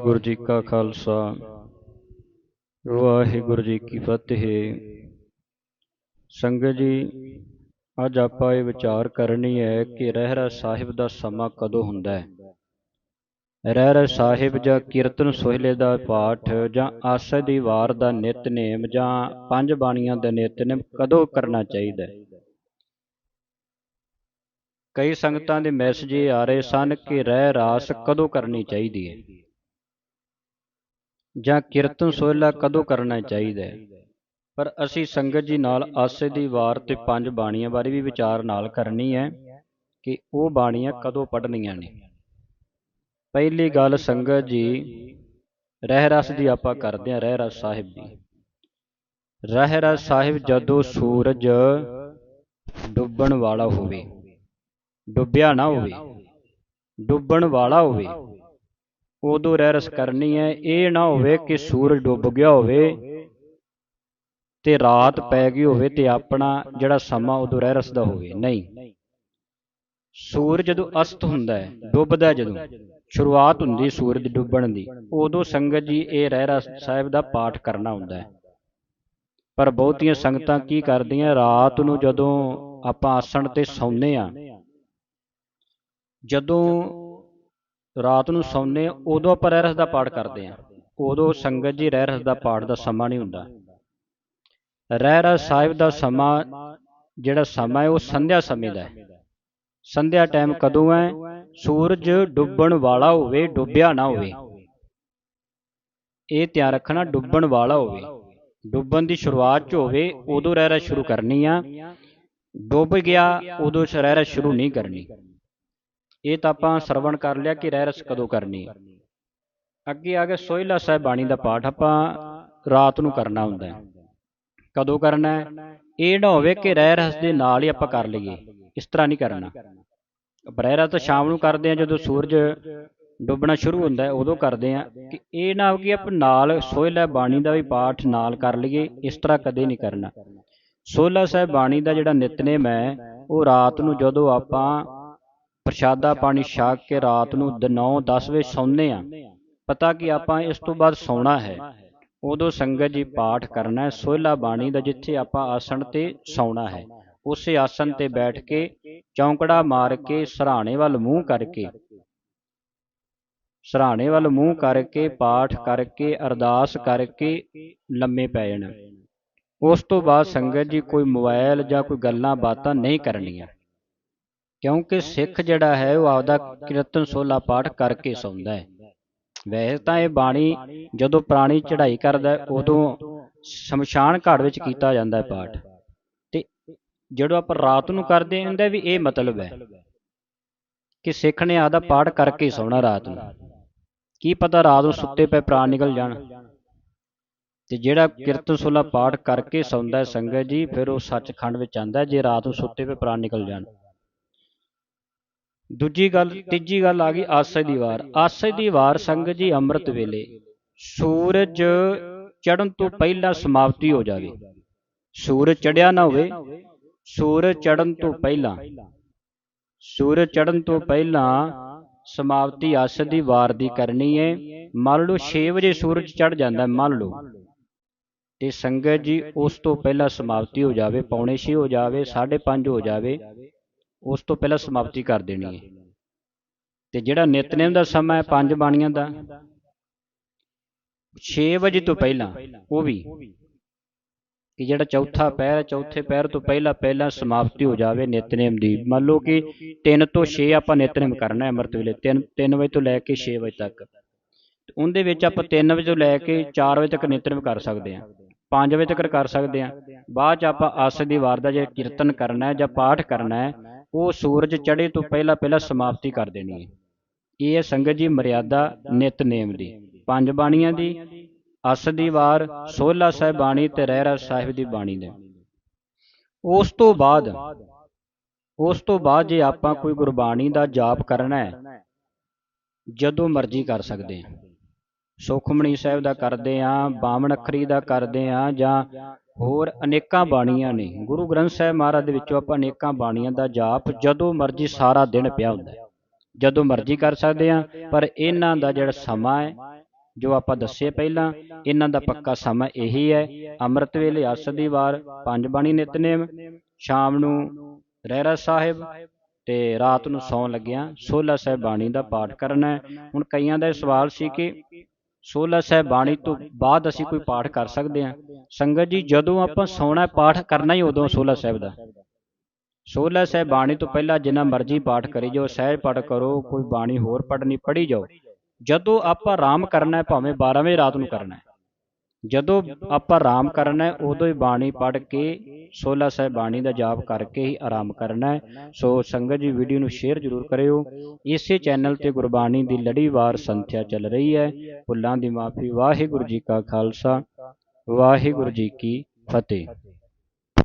ਵਾਹਿਗੁਰੂ ਜੀ ਕਾ ਖਾਲਸਾ। ਵਾਹਿਗੁਰੂ ਜੀ ਕੀ ਫਤਿਹ। ਸੰਗਤ ਜੀ, ਅੱਜ ਆਪਾਂ ਇਹ ਵਿਚਾਰ ਕਰਨੀ ਹੈ ਕਿ ਰਹਿਰਾ ਸਾਹਿਬ ਦਾ ਸਮਾਂ ਕਦੋਂ ਹੁੰਦਾ ਹੈ? ਰਹਿਰਾ ਸਾਹਿਬ ਜਾਂ ਕੀਰਤਨ ਸੋਹਿਲੇ ਦਾ ਪਾਠ ਜਾਂ ਆਸਾ ਦੀ ਵਾਰ ਦਾ ਨਿਤਨੇਮ ਜਾਂ ਪੰਜ ਬਾਣੀਆਂ ਦਾ ਨਿਤਨੇਮ ਕਦੋਂ ਕਰਨਾ ਚਾਹੀਦਾ ਹੈ? ਕਈ ਸੰਗਤਾਂ ਦੇ ਮੈਸੇਜ ਇਹ ਆ ਰਹੇ ਸਨ ਕਿ ਰਹਿ ਰਾਸ ਕਦੋਂ ਕਰਨੀ ਚਾਹੀਦੀ ਹੈ? ਜਾਂ ਕੀਰਤਨ ਸੋਹਿਲਾ ਕਦੋਂ ਕਰਨਾ ਚਾਹੀਦਾ ਹੈ? ਪਰ ਅਸੀਂ ਸੰਗਤ ਜੀ ਨਾਲ ਆਸੇ ਦੀ ਵਾਰ ਤੇ ਪੰਜ ਬਾਣੀਆਂ ਬਾਰੇ ਵੀ ਵਿਚਾਰ ਨਾਲ ਕਰਨੀ ਹੈ ਕਿ ਉਹ ਬਾਣੀਆਂ ਕਦੋਂ ਪੜ੍ਹਨੀਆਂ ਨੇ। ਪਹਿਲੀ ਗੱਲ ਸੰਗਤ ਜੀ ਰਹਿ ਰਸ ਦੀ ਆਪਾਂ ਕਰਦੇ ਹਾਂ ਰਹਿ ਰਸ ਸਾਹਿਬ ਦੀ। ਰਹਿ ਰਸ ਸਾਹਿਬ ਜਦੋਂ ਸੂਰਜ ਡੁੱਬਣ ਵਾਲਾ ਹੋਵੇ, ਡੁੱਬਿਆ ਨਾ ਹੋਵੇ, ਡੁੱਬਣ ਵਾਲਾ ਹੋਵੇ ਉਦੋਂ ਰਹਿ ਰਸ ਕਰਨੀ ਹੈ। ਇਹ ਨਾ ਹੋਵੇ ਕਿ ਸੂਰਜ ਡੁੱਬ ਗਿਆ ਹੋਵੇ ਤੇ ਰਾਤ ਪੈ ਗਈ ਹੋਵੇ ਤੇ ਆਪਣਾ ਜਿਹੜਾ ਸਮਾਂ ਉਦੋਂ ਰਹਿ ਰਸ ਦਾ ਹੋਵੇ। ਨਹੀਂ। ਸੂਰਜ ਜਦੋਂ ਅਸਤ ਹੁੰਦਾ ਹੈ, ਡੁੱਬਦਾ ਜਦੋਂ, ਸ਼ੁਰੂਆਤ ਹੁੰਦੀ ਸੂਰਜ ਡੁੱਬਣ ਦੀ, ਉਦੋਂ ਸੰਗਤ ਜੀ ਇਹ ਰਹਿਰਸ ਸਾਹਿਬ ਦਾ ਪਾਠ ਕਰਨਾ ਹੁੰਦਾ ਹੈ। ਪਰ ਬਹੁਤੀਆਂ ਸੰਗਤਾਂ ਕੀ ਕਰਦੀਆਂ, ਰਾਤ ਨੂੰ ਜਦੋਂ ਆਪਾਂ ਆਸਣ ਤੇ ਸੌਂਦੇ ਆ ਜਦੋਂ ਰਾਤ ਨੂੰ ਸੌਂਦੇ ਉਦੋਂ ਆਪਾਂ ਰਹਿ ਰਸ ਦਾ ਪਾਠ ਕਰਦੇ ਆ ਉਦੋਂ ਸੰਗਤ ਜੀ ਰਹਿ ਰਸ ਦਾ ਪਾਠ ਦਾ ਸਮਾਂ ਨਹੀਂ ਹੁੰਦਾ। ਰਹਿਰਸ ਸਾਹਿਬ ਦਾ ਸਮਾਂ ਜਿਹੜਾ ਸਮਾਂ ਹੈ, ਉਹ ਸੰਧਿਆ ਸਮੇਂ ਦਾ ਹੈ। ਸੰਧਿਆ ਟਾਈਮ ਕਦੋਂ ਹੈ? ਸੂਰਜ ਡੁੱਬਣ ਵਾਲਾ ਹੋਵੇ, ਡੁੱਬਿਆ ਨਾ ਹੋਵੇ। ਇਹ ਧਿਆਨ ਰੱਖਣਾ, ਡੁੱਬਣ ਵਾਲਾ ਹੋਵੇ। ਡੁੱਬਣ ਦੀ ਸ਼ੁਰੂਆਤ ਚ ਹੋਵੇ, ਉਦੋਂ ਰਹਿਰਸ ਸ਼ੁਰੂ ਕਰਨੀ ਆ। ਡੁੱਬ ਗਿਆ, ਉਦੋਂ ਰਹਿਰਸ ਸ਼ੁਰੂ ਨਹੀਂ ਕਰਨੀ। ਇਹ ਤਾਂ ਆਪਾਂ ਸਰਵਣ ਕਰ ਲਿਆ ਕਿ ਰਹਿ ਰਸ ਕਦੋਂ ਕਰਨੀ। ਅੱਗੇ ਆ ਕੇ ਸੋਹਿਲਾ ਸਾਹਿਬ ਬਾਣੀ ਦਾ ਪਾਠ ਆਪਾਂ ਰਾਤ ਨੂੰ ਕਰਨਾ ਹੁੰਦਾ ਹੈ। ਕਦੋਂ ਕਰਨਾ ਹੈ? ਇਹ ਨਾ ਹੋਵੇ ਕਿ ਰਹਿ ਰਸ ਦੇ ਨਾਲ ਹੀ ਆਪਾਂ ਕਰ ਲਈਏ। ਇਸ ਤਰ੍ਹਾਂ ਨਹੀਂ ਕਰਨਾ। ਰਹਿ ਰਸ ਤਾਂ ਸ਼ਾਮ ਨੂੰ ਕਰਦੇ ਆ ਜਦੋਂ ਸੂਰਜ ਡੁੱਬਣਾ ਸ਼ੁਰੂ ਹੁੰਦਾ ਹੈ, ਉਦੋਂ ਕਰਦੇ ਆ ਕਿ ਇਹ ਨਾ ਹੋਵੇ ਕਿ ਆਪਾਂ ਨਾਲ ਸੋਹਿਲਾ ਬਾਣੀ ਦਾ ਵੀ ਪਾਠ ਨਾਲ ਕਰ ਲਈਏ, ਇਸ ਤਰ੍ਹਾਂ ਕਦੇ ਨਹੀਂ ਕਰਨਾ। ਸੋਹਿਲਾ ਸਾਹਿਬ ਬਾਣੀ ਦਾ ਜਿਹੜਾ ਨਿਤਨੇਮ ਹੈ, ਉਹ ਰਾਤ ਨੂੰ ਜਦੋਂ ਆਪਾਂ ਪ੍ਰਸ਼ਾਦਾ ਪਾਣੀ ਛਕ ਕੇ ਰਾਤ ਨੂੰ 9-10 ਵਜੇ ਸੌਂਦੇ ਆ ਪਤਾ ਕਿ ਆਪਾਂ ਇਸ ਤੋਂ ਬਾਅਦ ਸੌਣਾ ਹੈ। ਉਦੋਂ ਸੰਗਤ ਜੀ ਪਾਠ ਕਰਨਾ ਹੈ ਸੋਹਿਲਾ ਬਾਣੀ ਦਾ ਜਿੱਥੇ ਆਪਾਂ ਆਸਣ ਤੇ ਸੌਣਾ ਹੈ। ਉਸੇ ਆਸਣ ਤੇ ਬੈਠ ਕੇ ਚੌਂਕੜਾ ਮਾਰ ਕੇ ਸਰਾਣੇ ਵੱਲ ਮੂੰਹ ਕਰਕੇ। ਸਰਾਣੇ ਵੱਲ ਮੂੰਹ ਕਰਕੇ ਪਾਠ ਕਰਕੇ ਅਰਦਾਸ ਕਰਕੇ ਲੰਮੇ ਪੈ ਜਾਣਾ। ਉਸ ਤੋਂ ਬਾਅਦ ਸੰਗਤ ਜੀ ਕੋਈ ਮੋਬਾਈਲ ਜਾਂ ਕੋਈ ਗੱਲਾਂ ਬਾਤਾਂ ਨਹੀਂ ਕਰਨੀਆਂ। ਕਿਉਂਕਿ ਸਿੱਖ ਜਿਹੜਾ ਹੈ ਉਹ ਆਪਦਾ ਕੀਰਤਨ ਸੋਲਾ ਪਾਠ ਕਰਕੇ ਸੌਂਦਾ ਹੈ। ਵੈਸੇ ਤਾਂ ਇਹ ਬਾਣੀ ਜਦੋਂ ਪ੍ਰਾਣੀ ਚੜ੍ਹਾਈ ਕਰਦਾ ਉਦੋਂ ਸ਼ਮਸ਼ਾਨ ਘਾਟ ਵਿੱਚ ਕੀਤਾ ਜਾਂਦਾ ਹੈ ਪਾਠ। ਤੇ ਜਦੋਂ ਆਪਾਂ ਰਾਤ ਨੂੰ ਕਰਦੇ ਹਾਂ ਇਹਦਾ ਵੀ ਇਹ ਮਤਲਬ ਹੈ ਕਿ ਸਿੱਖ ਨੇ ਆਦਾ ਪਾਠ ਕਰਕੇ ਸੌਣਾ ਰਾਤ ਨੂੰ। ਕੀ ਪਤਾ ਰਾਤ ਨੂੰ ਸੁੱਤੇ ਪਏ ਪ੍ਰਾਣ ਨਿਕਲ ਜਾਣ। ਤੇ ਜਿਹੜਾ ਕੀਰਤਨ ਸੋਲਾ ਪਾਠ ਕਰਕੇ ਸੌਂਦਾ ਹੈ ਸੰਗਤ ਜੀ ਫਿਰ ਉਹ ਸੱਚਖੰਡ ਵਿੱਚ ਆਂਦਾ ਜੇ ਰਾਤ ਨੂੰ ਸੁੱਤੇ ਪਏ ਪ੍ਰਾਣ ਨਿਕਲ ਜਾਣ। ਦੂਜੀ ਗੱਲ ਤੀਜੀ ਗੱਲ ਆ ਗਈ ਆਸੇ ਦੀ ਵਾਰ। ਆਸੇ ਦੀ ਵਾਰ। ਸੰਗਤ ਜੀ ਅੰਮ੍ਰਿਤ ਵੇਲੇ। ਸੂਰਜ ਚੜਨ ਤੋਂ ਪਹਿਲਾਂ ਸਮਾਪਤੀ ਹੋ ਜਾਵੇ। ਸੂਰਜ ਚੜਿਆ ਨਾ ਹੋਵੇ ਸੂਰਜ ਚੜਨ ਤੋਂ ਪਹਿਲਾਂ। ਸੂਰਜ ਚੜਨ ਤੋਂ ਪਹਿਲਾਂ ਸਮਾਪਤੀ ਆਸੇ ਦੀ ਵਾਰ ਦੀ ਕਰਨੀ ਹੈ। ਮੰਨ ਲਓ 6 ਵਜੇ ਸੂਰਜ ਚੜ ਜਾਂਦਾ ਮੰਨ ਲਓ। ਤੇ ਸੰਗਤ ਜੀ ਉਸ ਤੋਂ ਪਹਿਲਾਂ ਸਮਾਪਤੀ ਹੋ ਜਾਵੇ ਪੌਣੇ 6 ਹੋ ਜਾਵੇ 5:30 ਹੋ ਜਾਵੇ। ਉਸ ਤੋਂ ਪਹਿਲਾਂ ਸਮਾਪਤੀ ਕਰ ਦੇਣੀ ਹੈ। ਤੇ ਜਿਹੜਾ ਨਿਤਨੇਮ ਦਾ ਸਮਾਂ ਹੈ ਪੰਜ ਬਾਣੀਆਂ ਦਾ 6 ਵਜੇ ਤੋਂ ਪਹਿਲਾਂ, ਉਹ ਵੀ, ਕਿ ਜਿਹੜਾ ਚੌਥਾ ਪਹਿਰ ਚੌਥੇ ਪਹਿਰ ਤੋਂ ਪਹਿਲਾਂ ਪਹਿਲਾਂ ਸਮਾਪਤੀ ਹੋ ਜਾਵੇ ਨਿਤਨੇਮ ਦੀ। ਮੰਨ ਲਓ ਕਿ 3 ਤੋਂ 6 ਆਪਾਂ ਨਿਤਨੇਮ ਕਰਨਾ ਹੈ ਅੰਮ੍ਰਿਤ ਵੇਲੇ 3 3 ਵਜੇ ਤੋਂ ਲੈ ਕੇ 6 ਵਜੇ ਤੱਕ। ਉਹਦੇ ਵਿੱਚ ਆਪਾਂ 3 ਵਜੇ ਤੋਂ ਲੈ ਕੇ 4 ਵਜੇ ਤੱਕ ਨਿਤਨੇਮ ਕਰ ਸਕਦੇ ਹਾਂ। 5 ਵਜੇ ਤੱਕ ਕਰ ਸਕਦੇ ਹਾਂ। ਬਾਅਦ ਚ ਆਪਾਂ ਆਸ ਦੀ ਵਾਰ ਦਾ ਜੇ ਕੀਰਤਨ ਕਰਨਾ ਹੈ ਜਾਂ ਪਾਠ ਕਰਨਾ ਹੈ ਉਹ ਸੂਰਜ ਚੜ੍ਹੇ ਤੋਂ ਪਹਿਲਾਂ ਪਹਿਲਾਂ ਸਮਾਪਤੀ ਕਰ ਦੇਣੀ ਹੈ। ਇਹ ਹੈ ਸੰਗਤ ਜੀ ਮਰਿਆਦਾ ਨਿਤਨੇਮ ਦੀ। ਪੰਜ ਬਾਣੀਆਂ ਦੀ, ਅਸ ਦੀ ਵਾਰ ਸੋਲਾ ਸਾਹਿਬ ਬਾਣੀ ਤੇ ਰਹਿਰਾ ਸਾਹਿਬ ਦੀ ਬਾਣੀ ਦੇ ਉਸ ਤੋਂ ਬਾਅਦ, ਉਸ ਤੋਂ ਬਾਅਦ ਜੇ ਆਪਾਂ ਕੋਈ ਗੁਰਬਾਣੀ ਦਾ ਜਾਪ ਕਰਨਾ ਹੈ, ਜਦੋਂ ਮਰਜ਼ੀ ਕਰ ਸਕਦੇ ਹਾਂ। ਸੁਖਮਣੀ ਸਾਹਿਬ ਦਾ ਕਰਦੇ ਆ, ਬਾਮਣ ਅੱਖਰੀ ਦਾ ਕਰਦੇ ਆ, ਜਾਂ ਹੋਰ ਅਨੇਕਾਂ ਬਾਣੀਆਂ ਨੇ। ਗੁਰੂ ਗ੍ਰੰਥ ਸਾਹਿਬ ਮਹਾਰਾਜ ਦੇ ਵਿੱਚੋਂ ਆਪਾਂ ਅਨੇਕਾਂ ਬਾਣੀਆਂ ਦਾ ਜਾਪ ਜਦੋਂ ਮਰਜ਼ੀ ਸਾਰਾ ਦਿਨ ਪਿਆ ਹੁੰਦਾ ਹੈ। ਜਦੋਂ ਮਰਜ਼ੀ ਕਰ ਸਕਦੇ ਆ, ਪਰ ਇਹਨਾਂ ਦਾ ਜਿਹੜਾ ਸਮਾਂ ਹੈ, ਜੋ ਆਪਾਂ ਦੱਸੇ ਪਹਿਲਾਂ, ਇਹਨਾਂ ਦਾ ਪੱਕਾ ਸਮਾਂ ਇਹੀ ਹੈ। ਅੰਮ੍ਰਿਤ ਵੇਲੇ ਅਸ ਦੀ ਵਾਰ, ਪੰਜ ਬਾਣੀ ਨਿਤਨੇਮ, ਸ਼ਾਮ ਨੂੰ ਰਹਿਰਾ ਸਾਹਿਬ ਤੇ ਰਾਤ ਨੂੰ ਸੌਣ ਲੱਗਿਆਂ ਸੋਲਾ ਸਾਹਿਬ ਬਾਣੀ ਦਾ ਪਾਠ ਕਰਨਾ ਹੁਣ ਕਈਆਂ ਦਾ ਇਹ ਸਵਾਲ ਸੀ ਕਿ ਸੋਲਾ ਸਾਹਿਬ ਬਾਣੀ ਤੋਂ ਬਾਅਦ ਅਸੀਂ ਕੋਈ ਪਾਠ ਕਰ ਸਕਦੇ ਹਾਂ। ਸੰਗਤ ਜੀ, ਜਦੋਂ ਆਪਾਂ ਸੌਣਾ ਪਾਠ ਕਰਨਾ ਹੀ ਉਦੋਂ ਸੋਲਾ ਸਾਹਿਬ ਦਾ। ਸੋਲਾ ਸਾਹਿਬ ਬਾਣੀ ਤੋਂ ਪਹਿਲਾਂ ਜਿੰਨਾ ਮਰਜ਼ੀ ਪਾਠ ਕਰੀ ਜਾਓ, ਸਹਿਜ ਪਾਠ ਕਰੋ, ਕੋਈ ਬਾਣੀ ਹੋਰ ਪੜ੍ਹਨੀ, ਪੜ੍ਹੀ ਜਾਓ। ਜਦੋਂ ਆਪਾਂ ਆਰਾਮ ਕਰਨਾ ਹੈ, ਭਾਵੇਂ 12 ਵਜੇ ਰਾਤ ਨੂੰ ਕਰਨਾ ਹੈ। ਜਦੋਂ ਆਪਾਂ ਆਰਾਮ ਕਰਨਾ ਹੈ ਉਦੋਂ ਹੀ ਬਾਣੀ ਪੜ੍ਹ ਕੇ ਸੋਲਾ ਸਾਹਿਬ ਬਾਣੀ ਦਾ ਜਾਪ ਕਰਕੇ ਹੀ ਆਰਾਮ ਕਰਨਾ ਹੈ। ਸੋ ਸੰਗਤ ਜੀ ਵੀਡੀਓ ਨੂੰ ਸ਼ੇਅਰ ਜ਼ਰੂਰ ਕਰਿਓ। ਇਸੇ ਚੈਨਲ ਤੇ ਗੁਰਬਾਣੀ ਦੀ ਲੜੀਵਾਰ ਸੰਥਿਆ ਚੱਲ ਰਹੀ ਹੈ। ਭੁੱਲਾਂ ਦੀ ਮਾਫੀ ਵਾਹਿਗੁਰੂ ਜੀ ਕਾ ਖਾਲਸਾ ਵਾਹਿਗੁਰੂ ਜੀ ਕੀ ਫਤਿਹ।